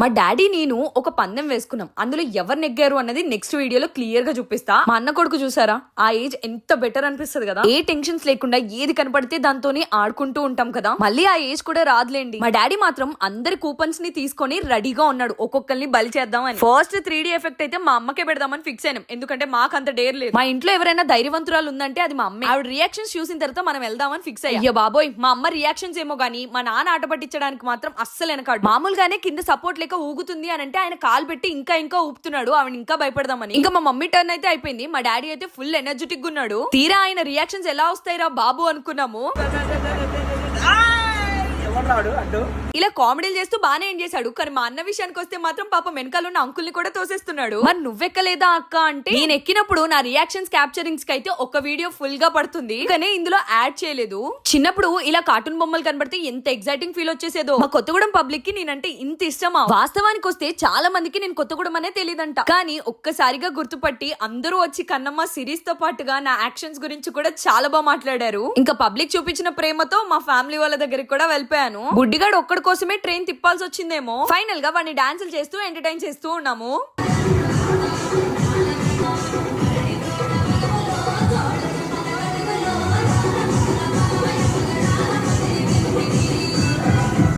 మా డాడీ నేను ఒక పందెం వేసుకున్నాం. అందులో ఎవరు నెగ్గారు అన్నది నెక్స్ట్ వీడియోలో క్లియర్గా చూపిస్తా. మా అన్న కొడుకు చూసారా? ఆ ఏజ్ ఎంత బెటర్ అనిపిస్తుంది కదా? ఏ టెన్షన్స్ లేకుండా ఏది కనపడితే దాంతోనే ఆడుకుంటూ ఉంటాం కదా? మళ్ళీ ఆ ఏజ్ కూడా రాదులేండి. మా డాడీ మాత్రం అందరి కూపన్స్ని తీసుకొని రెడీగా ఉన్నాడు. ఒక్కొక్కరిని బలి చేద్దామని. ఫస్ట్ త్రీ డి ఎఫెక్ట్ అయితే మా అమ్మకే పెడదామని ఫిక్స్ అయినాం. ఎందుకంటే మాకు అంత డేర్ లేదు. మా ఇంట్లో ఎవరైనా ధైర్యవంతురాలు ఉందంటే అది మా అమ్మ. ఆవిడ రియాక్షన్స్ చూసిన తర్వాత మనం వెళ్దామని ఫిక్స్ అయ్యా. బాబోయ్ మా అమ్మ రియాక్షన్స్ ఏమో గానీ మా నాన్న ఆట పట్టించడానికి మాత్రం అస్సలు వెనకాడు. మామూలుగానే కింద సపోర్ట్ లేక ఊగుతుంది అని అంటే ఆయన కాలు పెట్టి ఇంకా ఇంకా ఊపుతున్నాడు ఆవిడ ఇంకా భయపడదామని. ఇంకా మా మమ్మీ టర్న్ అయితే అయిపోయింది. మా డాడీ అయితే ఫుల్ ఎనర్జెటిక్ ఉన్నాడు. తీరా ఆయన రియాక్షన్స్ ఎలా వస్తాయిరా బాబు అనుకున్నాము. ఇలా కామెడీలు చేస్తూ బానే ఏం చేశాడు? కానీ మా అన్న విషయానికి వస్తే మాత్రం పాప వెనకాల ఉన్న అంకుల్ని కూడా తోసేస్తున్నాడు. మరి నువ్వెక్కలేదా అక్క అంటే నేను ఎక్కినప్పుడు నా రియాక్షన్స్ క్యాప్చరింగ్స్కి అయితే ఒక వీడియో ఫుల్గా పడుతుంది. కానీ ఇందులో యాడ్ చేయలేదు. చిన్నప్పుడు ఇలా కార్టూన్ బొమ్మలు కనబడితే ఎంత ఎగ్జైటింగ్ ఫీల్ వచ్చేసేదో. మా కొత్తగూడెం పబ్లిక్కి నేనంటే ఇంత ఇష్టమా? వాస్తవానికి వస్తే చాలా మందికి నేను కొత్తగూడెం అనే తెలియదంట. కానీ ఒక్కసారిగా గుర్తుపట్టి అందరూ వచ్చి కన్నమ్మ సిరీస్తో పాటుగా నా యాక్షన్స్ గురించి కూడా చాలా బాగా మాట్లాడారు. ఇంకా పబ్లిక్ చూపించిన ప్రేమతో మా ఫ్యామిలీ వాళ్ళ దగ్గరికి కూడా వెళ్ళిపోయాను. అనుకున్నాను బుడ్డిగాడు ఒక్కడి కోసమే ట్రైన్ తిప్పాల్సి వచ్చిందేమో. ఫైనల్గా వాడిని డాన్సులు చేస్తూ ఎంటర్టైన్ చేస్తూ ఉన్నాము.